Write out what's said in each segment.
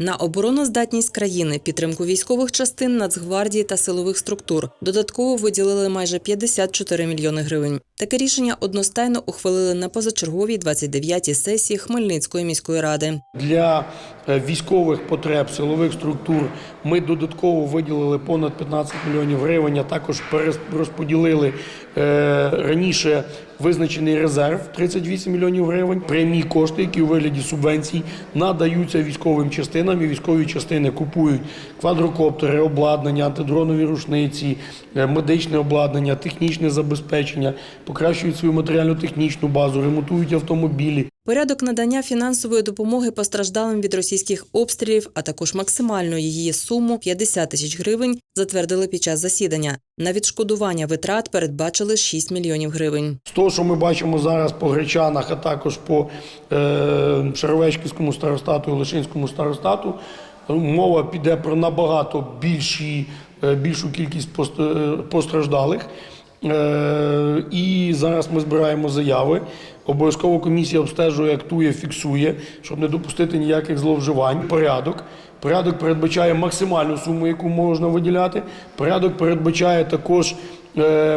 На обороноздатність країни, підтримку військових частин, Нацгвардії та силових структур додатково виділили майже 54 мільйони гривень. Таке рішення одностайно ухвалили на позачерговій 29-й сесії Хмельницької міської ради. Для е, військових потреб силових структур ми додатково виділили понад 15 мільйонів гривень, а також розподілили раніше визначений резерв 38 мільйонів гривень. Прямі кошти, які у вигляді субвенцій надаються військовим частинам, і військові частини купують квадрокоптери, обладнання, антидронові рушниці, е, медичне обладнання, технічне забезпечення, покращують свою матеріально-технічну базу, ремонтують автомобілі. Порядок надання фінансової допомоги постраждалим від російських обстрілів, а також максимальну її суму 50 тисяч гривень, затвердили під час засідання. На відшкодування витрат передбачили 6 мільйонів гривень. З того, що ми бачимо зараз по Гречанах, а також по е, Шаровечківському старостату і Лишинському старостату, мова піде про набагато більші, е, більшу кількість е, постраждалих. Е, і зараз ми збираємо заяви. Обов'язково комісія обстежує, актує, фіксує, щоб не допустити ніяких зловживань. Порядок. Порядок передбачає максимальну суму, яку можна виділяти. Порядок передбачає також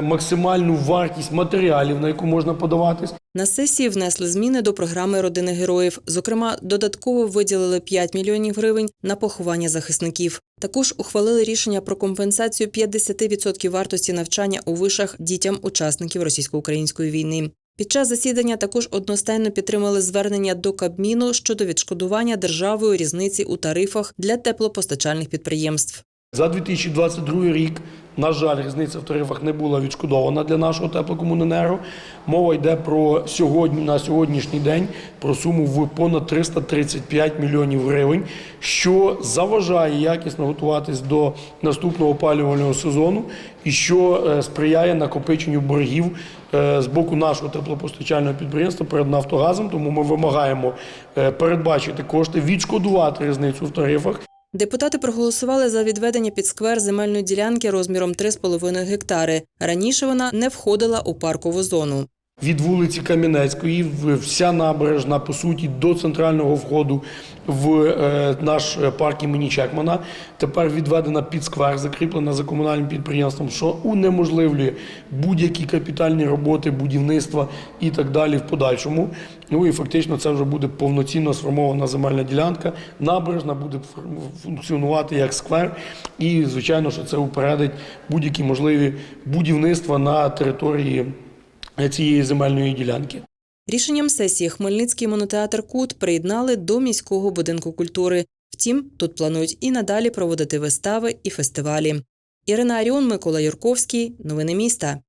максимальну вартість матеріалів, на яку можна подаватись. На сесії внесли зміни до програми родини героїв. Зокрема, додатково виділили 5 мільйонів гривень на поховання захисників. Також ухвалили рішення про компенсацію 50% вартості навчання у вишах дітям учасників російсько-української війни. Під час засідання також одностайно підтримали звернення до Кабміну щодо відшкодування державою різниці у тарифах для теплопостачальних підприємств. За 2022 рік, на жаль, різниця в тарифах не була відшкодована для нашого теплокомуненерго. Мова йде про сьогодні на сьогоднішній день про суму в понад 335 мільйонів гривень, що заважає якісно готуватись до наступного опалювального сезону і що е, сприяє накопиченню боргів е, з боку нашого теплопостачального підприємства перед Нафтогазом. Тому ми вимагаємо е, передбачити кошти, відшкодувати різницю в тарифах. Депутати проголосували за відведення під сквер земельної ділянки розміром 3,5 гектари. Раніше вона не входила у паркову зону. Від вулиці Кам'янецької, вся набережна, по суті, до центрального входу в е, наш е, парк імені Чекмана. Тепер відведена під сквер, закріплена за комунальним підприємством, що унеможливлює будь-які капітальні роботи, будівництва і так далі в подальшому. Ну і фактично це вже буде повноцінно сформована земельна ділянка. Набережна буде функціонувати як сквер. І, звичайно, що це упередить будь-які можливі будівництва на території цієї земельної ділянки. Рішенням сесії Хмельницький монотеатр Кут приєднали до міського будинку культури. Втім, тут планують і надалі проводити вистави і фестивалі. Ірина Аріон, Микола Юрковський. Новини міста.